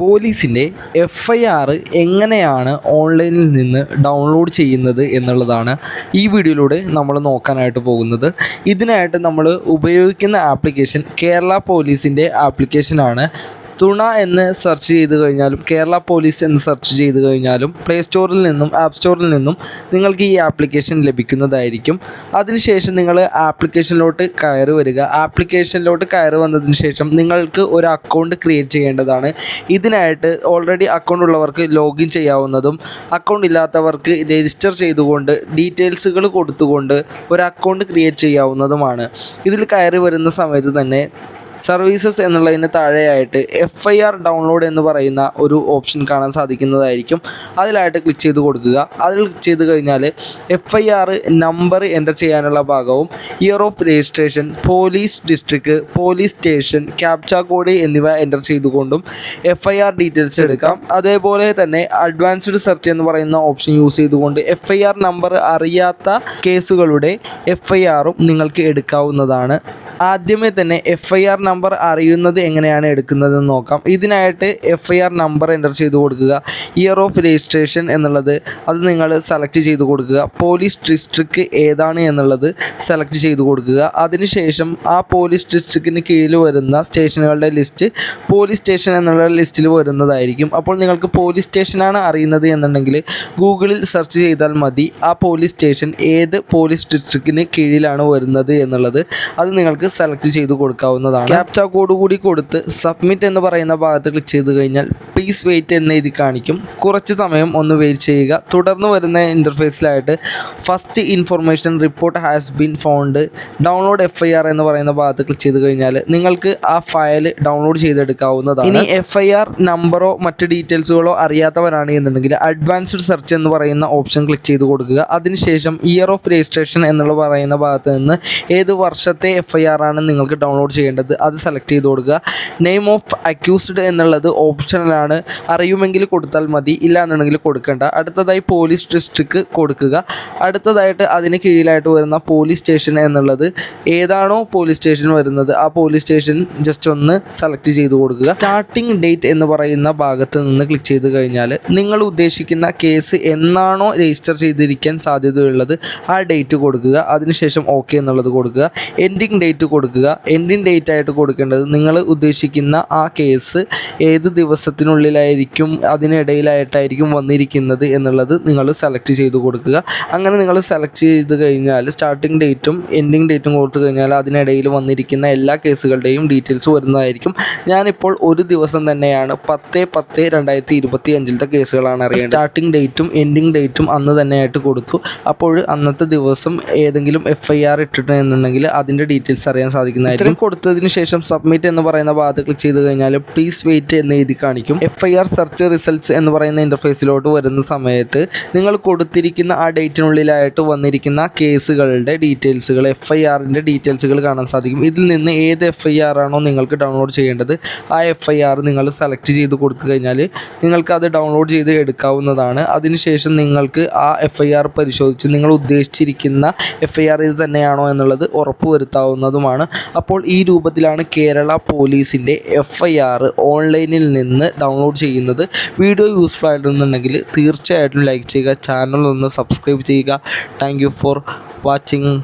പോലീസിന്റെ F I R എങ്ങനെയാണ് ഓൺലൈനിൽ നിന്ന് ഡൗൺലോഡ് ചെയ്യുന്നത് എന്നുള്ളതാണ് ഈ വീഡിയോയിലൂടെ നമ്മൾ നോക്കാനായിട്ട് പോകുന്നത്. ഇതിനായിട്ട് നമ്മൾ ഉപയോഗിക്കുന്ന ആപ്ലിക്കേഷൻ കേരള പോലീസിന്റെ ആപ്ലിക്കേഷനാണ് തുണ എന്ന് സെർച്ച് ചെയ്ത് കഴിഞ്ഞാലും കേരള പോലീസ് എന്ന് സെർച്ച് ചെയ്ത് കഴിഞ്ഞാലും പ്ലേ സ്റ്റോറിൽ നിന്നും ആപ്പ് സ്റ്റോറിൽ നിന്നും നിങ്ങൾക്ക് ഈ ആപ്ലിക്കേഷൻ ലഭിക്കുന്നതായിരിക്കും. അതിനുശേഷം നിങ്ങൾ ആപ്ലിക്കേഷനിലോട്ട് കയറി വരിക. ആപ്ലിക്കേഷനിലോട്ട് കയറി വന്നതിന് ശേഷം നിങ്ങൾക്ക് ഒരു അക്കൗണ്ട് ക്രിയേറ്റ് ചെയ്യേണ്ടതാണ്. ഇതിനായിട്ട് ഓൾറെഡി അക്കൗണ്ട് ഉള്ളവർക്ക് ലോഗിൻ ചെയ്യാവുന്നതും അക്കൗണ്ട് ഇല്ലാത്തവർക്ക് രജിസ്റ്റർ ചെയ്തുകൊണ്ട് ഡീറ്റെയിൽസുകൾ കൊടുത്തുകൊണ്ട് ഒരു അക്കൗണ്ട് ക്രിയേറ്റ് ചെയ്യാവുന്നതുമാണ്. ഇതിൽ കയറി വരുന്ന സമയത്ത് തന്നെ സർവീസസ് എന്നുള്ളതിന് താഴെയായിട്ട് എഫ് ഐ ആർ ഡൗൺലോഡ് എന്ന് പറയുന്ന ഒരു ഓപ്ഷൻ കാണാൻ സാധിക്കുന്നതായിരിക്കും. അതിലായിട്ട് ക്ലിക്ക് ചെയ്ത് കൊടുക്കുക. അതിൽ ക്ലിക്ക് ചെയ്ത് കഴിഞ്ഞാൽ F I R number enter ചെയ്യാനുള്ള ഭാഗവും year of registration police district police station captcha code എന്നിവ എന്റർ ചെയ്തുകൊണ്ടും എഫ് ഐ ആർ ഡീറ്റെയിൽസ് എടുക്കാം. അതേപോലെ തന്നെ അഡ്വാൻസ്ഡ് സെർച്ച് എന്ന് പറയുന്ന ഓപ്ഷൻ യൂസ് ചെയ്തുകൊണ്ട് എഫ് ഐ ആർ നമ്പർ അറിയാത്ത കേസുകളുടെ എഫ് ഐ ആറും നിങ്ങൾക്ക് എടുക്കാവുന്നതാണ്. ആദ്യമേ തന്നെ എഫ് ഐ ആർ നമ്പർ അറിയുന്നത് എങ്ങനെയാണ് എടുക്കുന്നതെന്ന് നോക്കാം. ഇതിനായിട്ട് F I R number enter ചെയ്ത് കൊടുക്കുക. ഇയർ ഓഫ് രജിസ്ട്രേഷൻ എന്നുള്ളത് അത് നിങ്ങൾ സെലക്ട് ചെയ്ത് കൊടുക്കുക. പോലീസ് ഡിസ്ട്രിക്ട് ഏതാണ് എന്നുള്ളത് സെലക്ട് ചെയ്ത് കൊടുക്കുക. അതിനുശേഷം ആ പോലീസ് ഡിസ്ട്രിക്റ്റിന് കീഴിൽ വരുന്ന സ്റ്റേഷനുകളുടെ ലിസ്റ്റ് പോലീസ് സ്റ്റേഷൻ എന്നുള്ള ലിസ്റ്റിൽ വരുന്നതായിരിക്കും. അപ്പോൾ നിങ്ങൾക്ക് പോലീസ് സ്റ്റേഷനാണ് അറിയുന്നത് എന്നുണ്ടെങ്കിൽ ഗൂഗിളിൽ സെർച്ച് ചെയ്താൽ മതി. ആ പോലീസ് സ്റ്റേഷൻ ഏത് പോലീസ് ഡിസ്ട്രിക്റ്റിന് കീഴിലാണ് വരുന്നത് എന്നുള്ളത് അത് നിങ്ങൾക്ക് സെലക്ട് ചെയ്ത് കൊടുക്കാവുന്നതാണ്. ക്യാപ്ച കോഡ് കൂടി കൊടുത്ത് സബ്മിറ്റ് എന്ന് പറയുന്ന ഭാഗത്ത് ക്ലിക്ക് ചെയ്ത് കഴിഞ്ഞാൽ പ്ലീസ് വെയിറ്റ് എന്ന് എഴുതി കാണിക്കും. കുറച്ച് സമയം ഒന്ന് വെയിറ്റ് ചെയ്യുക. തുടർന്ന് വരുന്ന ഇന്റർഫേസിലായിട്ട് first information report has been found download F I R എന്ന് പറയുന്ന ഭാഗത്ത് ക്ലിക്ക് ചെയ്ത് കഴിഞ്ഞാൽ നിങ്ങൾക്ക് ആ ഫയൽ ഡൗൺലോഡ് ചെയ്തെടുക്കാവുന്നതാണ്. ഇനി എഫ് ഐ ആർ നമ്പറോ മറ്റ് ഡീറ്റെയിൽസുകളോ അറിയാത്തവരാണ് എന്നുണ്ടെങ്കിൽ അഡ്വാൻസ്ഡ് സെർച്ച് എന്ന് പറയുന്ന ഓപ്ഷൻ ക്ലിക്ക് ചെയ്ത് കൊടുക്കുക. അതിനുശേഷം ഇയർ ഓഫ് രജിസ്ട്രേഷൻ എന്നുള്ള പറയുന്ന ഭാഗത്ത് നിന്ന് ഏത് വർഷത്തെ എഫ് ഐ ആർ ആണ് നിങ്ങൾക്ക് ഡൗൺലോഡ് ചെയ്യേണ്ടത് അത് സെലക്ട് ചെയ്ത് കൊടുക്കുക. നെയിം ഓഫ് അക്യൂസ്ഡ് എന്നുള്ളത് ഓപ്ഷണലാണ് അറിയുമെങ്കിൽ കൊടുത്താൽ മതി ഇല്ല എന്നുണ്ടെങ്കിൽ കൊടുക്കേണ്ട. അടുത്തതായി പോലീസ് ഡിസ്ട്രിക്ട് കൊടുക്കുക. അടുത്തതായിട്ട് അതിന് കീഴിലായിട്ട് വരുന്ന പോലീസ് സ്റ്റേഷൻ എന്നുള്ളത് ഏതാണോ പോലീസ് സ്റ്റേഷൻ വരുന്നത് ആ പോലീസ് സ്റ്റേഷൻ ജസ്റ്റ് ഒന്ന് സെലക്ട് ചെയ്ത് കൊടുക്കുക. സ്റ്റാർട്ടിംഗ് ഡേറ്റ് എന്ന് പറയുന്ന ഭാഗത്ത് നിന്ന് ക്ലിക്ക് ചെയ്ത് കഴിഞ്ഞാൽ നിങ്ങൾ ഉദ്ദേശിക്കുന്ന കേസ് എന്നാണോ രജിസ്റ്റർ ചെയ്തിരിക്കാൻ സാധ്യതയുള്ളത് ആ ഡേറ്റ് കൊടുക്കുക. അതിനുശേഷം ഓക്കെ എന്നുള്ളത് കൊടുക്കുക. എൻഡിങ് ഡേറ്റ് കൊടുക്കുക. എൻഡിങ് ഡേറ്റ് ആയിട്ട് കൊടുക്കേണ്ടത് നിങ്ങൾ ഉദ്ദേശിക്കുന്ന ആ കേസ് ഏത് ദിവസത്തിനുള്ളിലായിരിക്കും അതിനിടയിലായിട്ടായിരിക്കും വന്നിരിക്കുന്നത് എന്നുള്ളത് നിങ്ങൾ സെലക്ട് ചെയ്ത് കൊടുക്കുക. അങ്ങനെ നിങ്ങൾ സെലക്ട് ചെയ്ത് കഴിഞ്ഞാൽ സ്റ്റാർട്ടിംഗ് ഡേറ്റും എൻഡിങ് ഡേറ്റും കൊടുത്തു കഴിഞ്ഞാൽ അതിനിടയിൽ വന്നിരിക്കുന്ന എല്ലാ കേസുകളുടെയും ഡീറ്റെയിൽസ് വരുന്നതായിരിക്കും. ഞാനിപ്പോൾ ഒരു ദിവസം തന്നെയാണ് പത്ത് പത്ത് രണ്ടായിരത്തി ഇരുപത്തി അഞ്ചിലത്തെ കേസുകളാണ് അറിയുന്നത് സ്റ്റാർട്ടിംഗ് ഡേറ്റും എൻഡിങ് ഡേറ്റും അന്ന് തന്നെയായിട്ട് കൊടുത്തു. അപ്പോൾ അന്നത്തെ ദിവസം ഏതെങ്കിലും എഫ് ഐ ആർ ഇട്ടിട്ടുണ്ടെന്നുണ്ടെങ്കിൽ അതിന്റെ ഡീറ്റെയിൽസ് അറിയാൻ സാധിക്കുന്നതായിരിക്കും. കൊടുത്തതിന് ശേഷം സബ്മിറ്റ് എന്ന് പറയുന്ന ഭാഗത്ത് ക്ലിക്ക് ചെയ്ത് കഴിഞ്ഞാൽ പ്ലീസ് വെയിറ്റ് എന്ന് എഴുതി കാണിക്കും. F I R search results എന്ന് പറയുന്ന ഇന്റർഫേസിലോട്ട് വരുന്ന സമയത്ത് നിങ്ങൾ കൊടുത്തിരിക്കുന്ന ആ ഡേറ്റിനുള്ളിലായിട്ട് വന്നിരിക്കുന്ന കേസുകളുടെ ഡീറ്റെയിൽസുകൾ എഫ് ഐ ആറിന്റെ ഡീറ്റെയിൽസുകൾ കാണാൻ സാധിക്കും. ഇതിൽ നിന്ന് ഏത് എഫ് ഐ ആർ ആണോ നിങ്ങൾക്ക് ഡൗൺലോഡ് ചെയ്യേണ്ടത് ആ എഫ് ഐ ആർ നിങ്ങൾ സെലക്ട് ചെയ്ത് കൊടുത്തു കഴിഞ്ഞാൽ നിങ്ങൾക്ക് അത് ഡൗൺലോഡ് ചെയ്ത് എടുക്കാവുന്നതാണ്. അതിനുശേഷം നിങ്ങൾക്ക് ആ എഫ് ഐ ആർ പരിശോധിച്ച് നിങ്ങൾ ഉദ്ദേശിച്ചിരിക്കുന്ന എഫ് ഐ ആർ ഇത് തന്നെയാണോ എന്നുള്ളത് ഉറപ്പുവരുത്താവുന്നതുമാണ്. അപ്പോൾ ഈ രൂപത്തിലാണ് കേരള പോലീസിന്റെ എഫ് ഐ ആർ ഓൺലൈനിൽ നിന്ന് ഡൗൺലോഡ് ചെയ്യുന്നത്. വീഡിയോ യൂസ്ഫുൾ ആയിട്ടുണ്ടെന്നുണ്ടെങ്കിൽ തീർച്ചയായിട്ടും ലൈക്ക് ചെയ്യുക ചാനൽ ഒന്ന് സബ്സ്ക്രൈബ് ചെയ്യുക. Thank for watching